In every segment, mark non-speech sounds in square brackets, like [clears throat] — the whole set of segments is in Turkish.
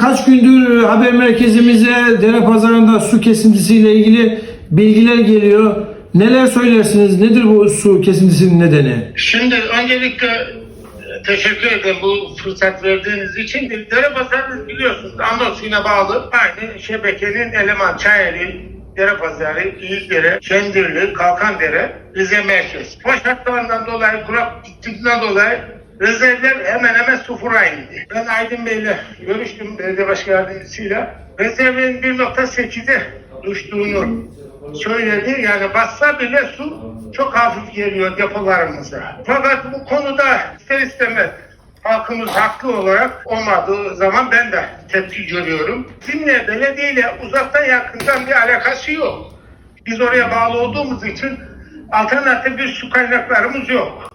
Kaç gündür haber merkezimize dere pazarında su kesintisiyle ilgili bilgiler geliyor. Neler söylersiniz? Nedir bu su kesintisinin nedeni? Şimdi öncelikle e, teşekkür ederim bu fırsat verdiğiniz için. Dere pazarı biliyorsunuz Anadolu'ya bağlı aynı şebekenin eleman Çayeli, Dere Pazarı, İyilikdere, Şendirli, Kalkandere, Rize Merkez. Bu şartlarından dolayı, kurak gittiğinden dolayı rezervler hemen hemen sıfıra indi. Ben Aydın Bey'le görüştüm belediye başkan yardımcısıyla. Rezervin 1.8'e düştüğünü söyledi. Yani bassa bile su çok hafif geliyor depolarımıza. Fakat bu konuda ister istemez halkımız haklı olarak olmadığı zaman ben de tepki görüyorum. Bizimle belediyeyle uzaktan yakından bir alakası yok. Biz oraya bağlı olduğumuz için alternatif bir su kaynaklarımız yok.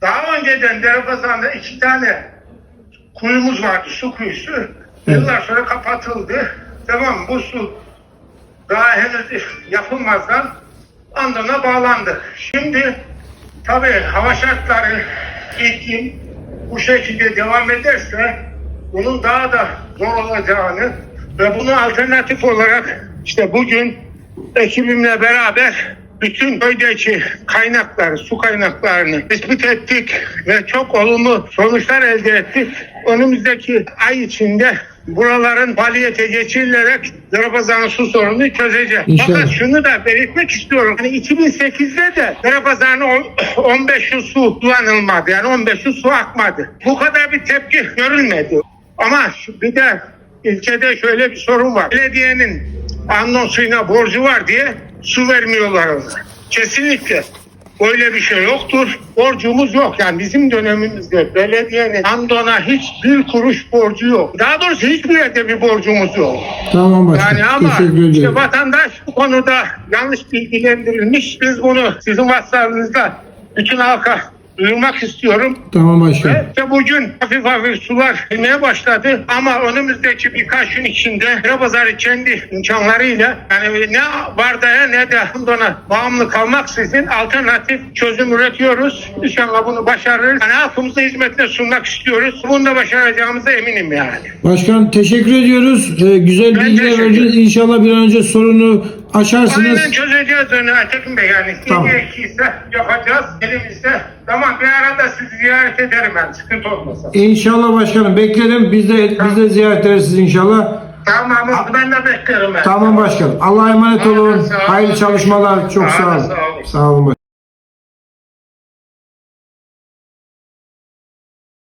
Daha önceden Derepazarı'nda iki tane kuyumuz vardı, su kuyusu. Yıllar sonra kapatıldı. Tamam bu su daha henüz yapılmazdan andana bağlandık. Şimdi tabii hava şartları, iklim bu şekilde devam ederse bunun daha da zor olacağını ve bunu alternatif olarak işte bugün ekibimle beraber bütün köydeki kaynakları, su kaynaklarını tespit ettik ve çok olumlu sonuçlar elde ettik. Önümüzdeki ay içinde buraların faaliyete geçirilerek Darapazarı'nın su sorununu çözeceğiz. İnşallah. Fakat şunu da belirtmek istiyorum. Hani 2008'de de Darapazarı'na on- [clears throat] 15 yıl su kullanılmadı. Yani 15 yıl su akmadı. Bu kadar bir tepki görülmedi. Ama bir de ilçede şöyle bir sorun var. Belediyenin annonsuyla borcu var diye su vermiyorlar ona. Kesinlikle. Böyle bir şey yoktur. Borcumuz yok. Yani bizim dönemimizde belediyenin Andon'a hiçbir kuruş borcu yok. Daha doğrusu hiçbir yerde bir borcumuz yok. Tamam başkanım. Yani ama işte vatandaş bu konuda yanlış bilgilendirilmiş. Biz bunu sizin vasıtanızda bütün halka duyurmak istiyorum. Tamam başkanım. Ve işte bugün hafif hafif sular inmeye başladı ama önümüzdeki birkaç gün içinde Pazarı kendi imkanlarıyla yani ne Barda'ya ne de Hındon'a bağımlı kalmaksızın alternatif çözüm üretiyoruz. İnşallah bunu başarırız. Yani halkımıza hizmetine sunmak istiyoruz. Bunu da başaracağımıza eminim yani. Başkan teşekkür ediyoruz. Ee, güzel Ben bilgiler verdiniz. İnşallah bir an önce sorunu aşarsınız. Aynen çözeceğiz onu Aytekin Bey yani. Tamam. Tamam. ise yapacağız elimizde. Tamam bir arada sizi ziyaret ederim ben sıkıntı olmasa. İnşallah başkanım beklerim. Biz de biz de ziyaret ederiz inşallah. Tamam oldu ben de beklerim ben. Tamam başkanım. Allah'a emanet olun. Hayırlı çalışmalar. Çok Sağ olun, sağ olun. Sağ olun.